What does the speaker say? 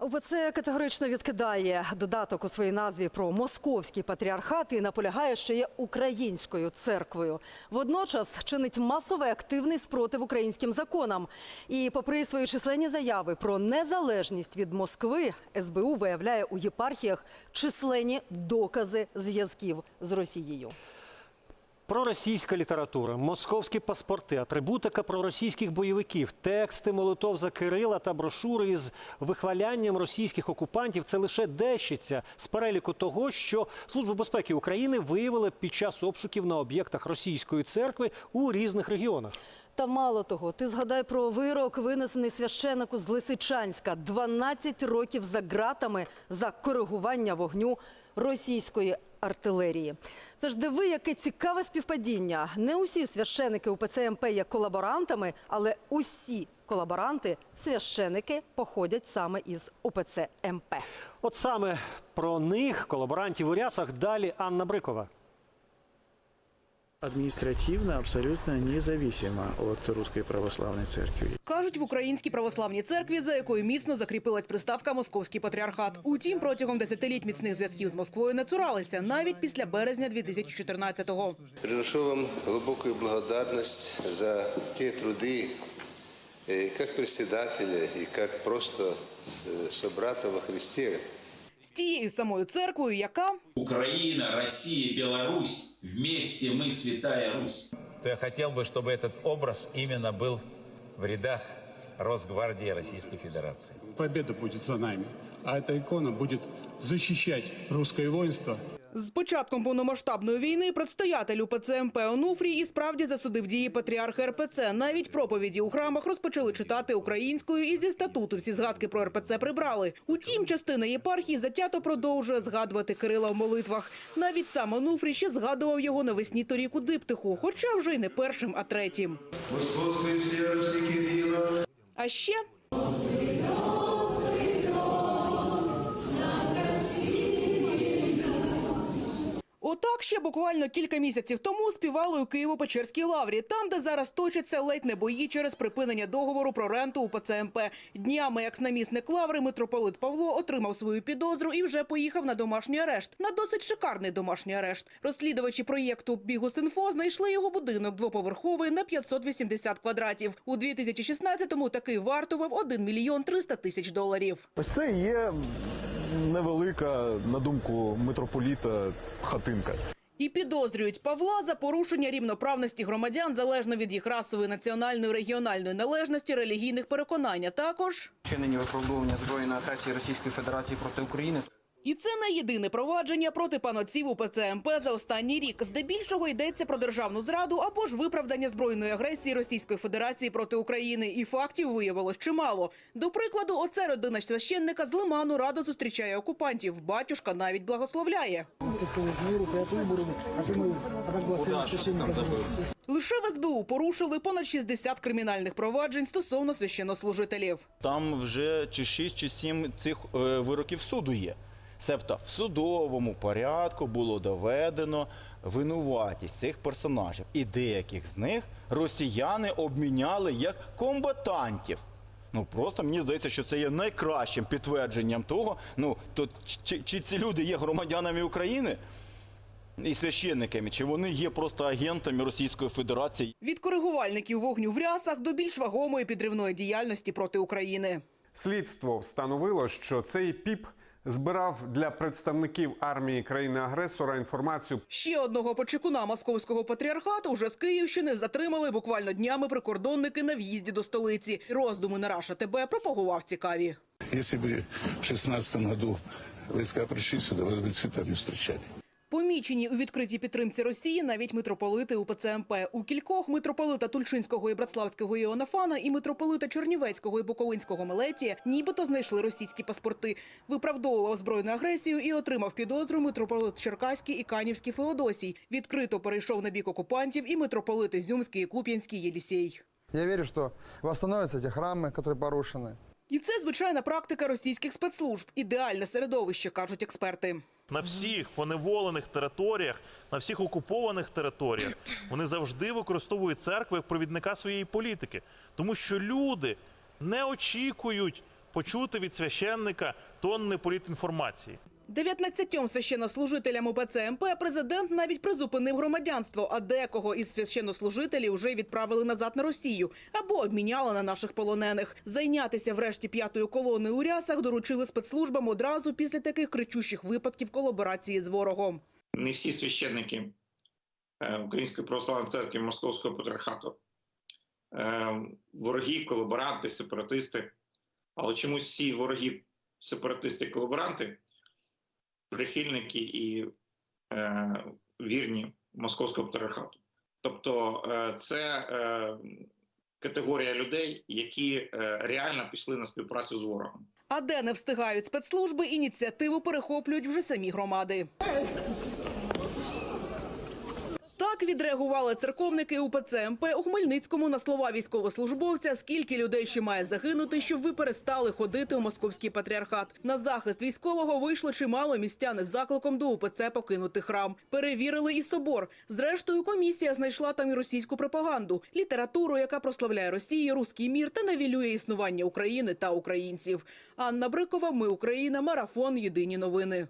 УПЦ категорично відкидає додаток у своїй назві про московський патріархат і наполягає, що є українською церквою. Водночас чинить масовий активний спротив українським законам. І, попри свої численні заяви про незалежність від Москви, СБУ виявляє у єпархіях численні докази зв'язків з Росією. Проросійська література, московські паспорти, атрибутика проросійських бойовиків, тексти молитов за Кирила та брошури із вихвалянням російських окупантів це лише дещиця з переліку того, що Служба безпеки України виявила під час обшуків на об'єктах російської церкви у різних регіонах. Та мало того, ти згадай про вирок, винесений священику з Лисичанська. 12 років за ґратами за коригування вогню російської артилерії. Це ж диви, яке цікаве співпадіння. Не усі священики УПЦ МП є колаборантами, але усі колаборанти, священики, походять саме із УПЦ МП. От саме про них, колаборантів у рясах, далі Анна Брикова административно абсолютно независимо от Русской Православной Церкви. Кажуть в українській православній церкві, за якою міцно закріпилась приставка Московський патріархат. Утім, протягом десятиліть міцних зв'язків з Москвою не цуралися навіть після березня 2014-го. Приношу вам глубокую благодарность за те труды, э, как председателя и как просто э, собрата во Христе, С тією самою церквою, яка Україна, Росія, Білорусь вместе ми святая Русь. То я хотів би, щоб цей образ іменно був в рядах Росгвардії Російської Федерації. Победа буде за нами, а ця ікона буде захищати русське воїнство з початком повномасштабної війни предстоятель УПЦ МП Онуфрій і справді засудив дії патріарха РПЦ. Навіть проповіді у храмах розпочали читати українською і зі статуту всі згадки про РПЦ прибрали. Утім, частина єпархії затято продовжує згадувати Кирила в молитвах. Навіть сам Онуфрій ще згадував його навесні торік у диптиху, хоча вже й не першим, а третім. А ще Отак ще буквально кілька місяців тому співали у Києво-Печерській лаврі, там, де зараз точаться ледь не бої через припинення договору про ренту у ПЦМП. Днями, як намісник лаври, митрополит Павло отримав свою підозру і вже поїхав на домашній арешт. На досить шикарний домашній арешт. Розслідувачі проєкту Бігус.Інфо знайшли його будинок двоповерховий на 580 квадратів. У 2016-му такий вартував 1 мільйон 300 тисяч доларів. Ось це є невелика, на думку митрополіта, хатинка. І підозрюють Павла за порушення рівноправності громадян залежно від їх расової, національної, регіональної належності, релігійних переконань. а Також випробування виправдовування збройної агресії Російської Федерації проти України. І це не єдине провадження проти панотців у ПЦМП за останній рік. Здебільшого йдеться про державну зраду або ж виправдання збройної агресії Російської Федерації проти України. І фактів виявилось чимало. До прикладу, оце родина священника з Лиману радо зустрічає окупантів. Батюшка навіть благословляє. Лише в СБУ порушили понад 60 кримінальних проваджень стосовно священнослужителів. Там вже чи 6, чи 7 цих е, вироків суду є. Себто в судовому порядку було доведено винуватість цих персонажів. І деяких з них росіяни обміняли як комбатантів. Ну просто мені здається, що це є найкращим підтвердженням того, ну то чи, чи ці люди є громадянами України і священниками, чи вони є просто агентами Російської Федерації. Від коригувальників вогню в рясах до більш вагомої підривної діяльності проти України. Слідство встановило, що цей піп збирав для представників армії країни-агресора інформацію Ще одного почекуна московського патріархату вже з Київщини затримали буквально днями прикордонники на в'їзді до столиці. Роздуми на Раша ТБ пропагував цікаві. Если бы в 16 году войска пришли сюди, вас бы цветами встречали. Помічені у відкритій підтримці Росії навіть митрополити УПЦ МП. У кількох митрополита Тульчинського і Братславського Іонафана і митрополита Чернівецького і Буковинського Мелетія нібито знайшли російські паспорти. Виправдовував збройну агресію і отримав підозру митрополит Черкаський і Канівський Феодосій. Відкрито перейшов на бік окупантів і митрополити Зюмський і Куп'янський Єлісей. Я вірю, що восстановляться ті храми, які порушені. І це звичайна практика російських спецслужб. Ідеальне середовище, кажуть експерти. На всіх поневолених територіях, на всіх окупованих територіях, вони завжди використовують церкву як провідника своєї політики, тому що люди не очікують почути від священника тонни політінформації. 19 священнослужителям УПЦ МП президент навіть призупинив громадянство, а декого із священнослужителів вже відправили назад на Росію або обміняли на наших полонених. Зайнятися врешті п'ятою колоною у рясах доручили спецслужбам одразу після таких кричущих випадків колаборації з ворогом. не всі священники е, Української православної церкви Московського патріархату е, вороги, колаборанти, сепаратисти. Але чомусь всі вороги, сепаратисти колаборанти, прихильники і е, вірні Московського патріархату. Тобто е, це е, категорія людей, які е, реально пішли на співпрацю з ворогом. А де не встигають спецслужби, ініціативу перехоплюють вже самі громади. Так відреагували церковники УПЦ МП у Хмельницькому на слова військовослужбовця. Скільки людей ще має загинути, щоб ви перестали ходити у московський патріархат? На захист військового вийшло чимало містян із закликом до УПЦ покинути храм. Перевірили і собор. Зрештою, комісія знайшла там і російську пропаганду, літературу, яка прославляє Росію, руський мір та навілює існування України та українців. Анна Брикова, Ми Україна, марафон. Єдині новини.